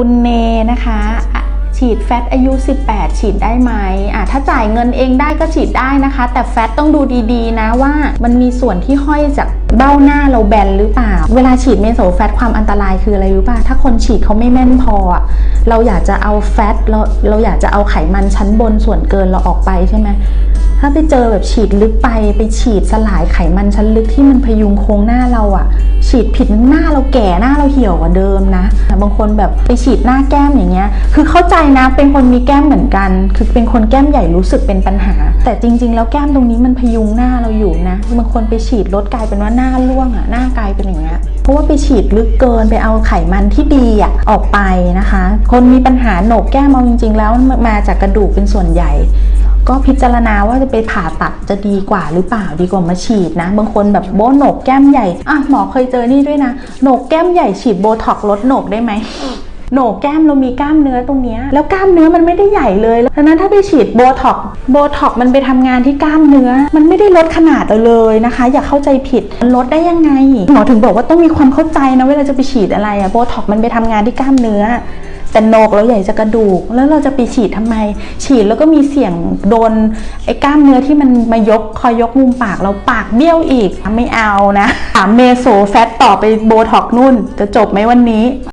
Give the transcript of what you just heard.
คุณเนนะคะฉีดแฟตอายุ 18 ฉีดได้ไหมอะถ้าจ่ายเงินเองได้ก็ฉีดได้นะคะ แต่แฟตต้องดูดีๆ นะว่ามันมีส่วนที่ห้อยจากเบ้าหน้าเราแบนหรือเปล่า เวลาฉีดเมโซแฟตความอันตรายคืออะไรรู้ป่ะ ถ้าคนฉีดเขาไม่แม่นพอ เราอยากจะเอาแฟตเราเราอยากจะเอาไขมันชั้นบนส่วนเกินเราออกไปใช่ไหมถ้าไปเจอแบบฉีดลึกไปไปฉีดสลายไขมันชั้นลึกที่มันพยุงโครงหน้าเราอะ ฉีดผิดหน้าเราแก่หน้าเราเหี่ยวกว่าเดิมนะ บางคนแบบไปฉีดหน้าแก้มอย่างเงี้ย คือเข้าใจนะเป็นคนมีแก้มเหมือนกัน คือเป็นคนแก้มใหญ่รู้สึกเป็นปัญหา แต่จริง ๆ แล้วแก้มตรงนี้มันพยุงหน้าเราอยู่นะบางคนไปฉีดลดกลายเป็นว่าหน้าร่วงอะหน้ากลายเป็นอย่างเงี้ยเพราะว่าไปฉีดลึกเกินไปเอาไขมันที่ดีอะออกไปนะคะ คนมีปัญหาโหนกแก้มเอาจริง ๆ แล้วมาจากกระดูกเป็นส่วนใหญ่ ก็พิจารณาว่าจะไปผ่าตัดจะดีกว่าหรือเปล่าดีกว่ามาฉีดนะ บางคนแบบโบโหนกแก้มใหญ่อะหมอเคยเจอนี่ด้วยนะโหนกแก้มใหญ่ฉีดโบท็อกซ์ลดโหนกได้ไหมโหนกแก้มเรามีกล้ามเนื้อตรงเนี้ยแล้วกล้ามเนื้อมันไม่ได้ใหญ่เลยดังนั้นถ้าไปฉีดโบท็อกซ์โบท็อกซ์มันไปทำงานที่กล้ามเนื้อ มันไม่ได้ลดขนาดเราเลยนะคะ อย่าเข้าใจผิดมันลดได้ยังไงหมอถึงบอกว่าต้องมีความเข้าใจนะเวลาจะไปฉีดอะไรอะโบท็อกซ์มันไปทำงานที่กล้ามเนื้อ แต่โหนกเราใหญ่จะกระดูก แล้วเราจะไปฉีดทำไม ฉีดแล้วก็มีเสียงโดนไอ้กล้ามเนื้อที่มันมายกคอยยกมุมปากเราปากเบี้ยวอีกไม่เอานะถามเมโซแฟตต่อไปโบท็อกนุ่น จะจบไหมวันนี้